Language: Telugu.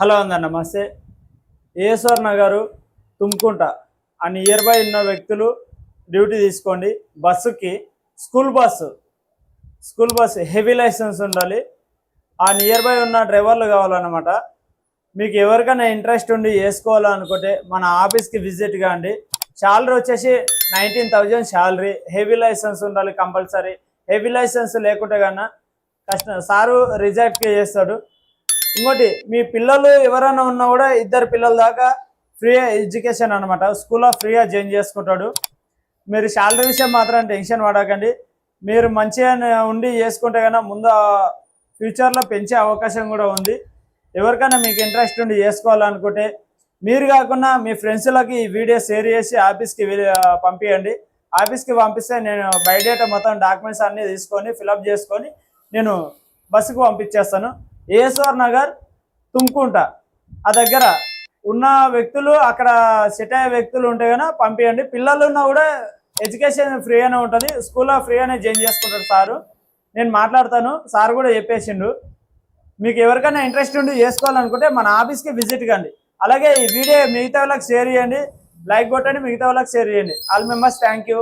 హలో అందరు నమస్తే. ఏశ్వర్ణ గారు తుమ్కుంట ఆ నియర్ బై ఉన్న వ్యక్తులు డ్యూటీ తీసుకోండి. బస్సుకి school bus school bus heavy licence ఉండాలి. ఆ నియర్ బై ఉన్న డ్రైవర్లు కావాలన్నమాట. మీకు ఎవరికైనా ఇంట్రెస్ట్ ఉండి వేసుకోవాలనుకుంటే మన ఆఫీస్కి విజిట్ కాండి. శాలరీ వచ్చేసి nineteen thousand salary. Heavy licence ఉండాలి కంపల్సరీ. హెవీ లైసెన్స్ లేకుంటే కన్నా కష్టం. సారు రిజెక్ట్ చేస్తాడు. ఇంకోటి మీ పిల్లలు ఎవరైనా ఉన్నా కూడా ఇద్దరు పిల్లల దాకా ఫ్రీ ఎడ్యుకేషన్ అనమాట స్కూల్లో ఫ్రీగా జాయిన్ చేసుకుంటాడు. మీరు శాలరీ విషయం మాత్రం టెన్షన్ పడకండి. మీరు మంచిగా ఉండి చేసుకుంటే కన్నా ముందు ఫ్యూచర్లో పెంచే అవకాశం కూడా ఉంది. ఎవరికైనా మీకు ఇంట్రెస్ట్ ఉండి చేసుకోవాలనుకుంటే మీరు కాకుండా మీ ఫ్రెండ్స్లకి ఈ వీడియో షేర్ చేసి ఆఫీస్కి పంపించండి ఆఫీస్కి పంపిస్తే నేను బయోడేటా మొత్తం డాక్యుమెంట్స్ అన్నీ తీసుకొని ఫిలప్ చేసుకొని నేను బస్సుకు పంపించేస్తాను. ఏఎస్ఆర్ నగర్ తుమ్కుంట. ఆ దగ్గర ఉన్న వ్యక్తులు అక్కడ సెట్ అయ్యే వ్యక్తులు ఉంటే కనుక పంపించండి పిల్లలు ఉన్నా కూడా ఎడ్యుకేషన్ ఫ్రీ అనే ఉంటుంది. స్కూల్లో ఫ్రీ అనే జాయిన్ చేసుకుంటారు సారు. నేను మాట్లాడతాను. సార్ కూడా చెప్పేసిండు. మీకు ఎవరికైనా ఇంట్రెస్ట్ ఉండి చేసుకోవాలనుకుంటే మన ఆఫీస్కి విజిట్ కండి. అలాగే ఈ వీడియో మిగతా వాళ్ళకి షేర్ చేయండి. లైక్ కొట్టండి మిగతా వాళ్ళకి షేర్ చేయండి. All members thank you.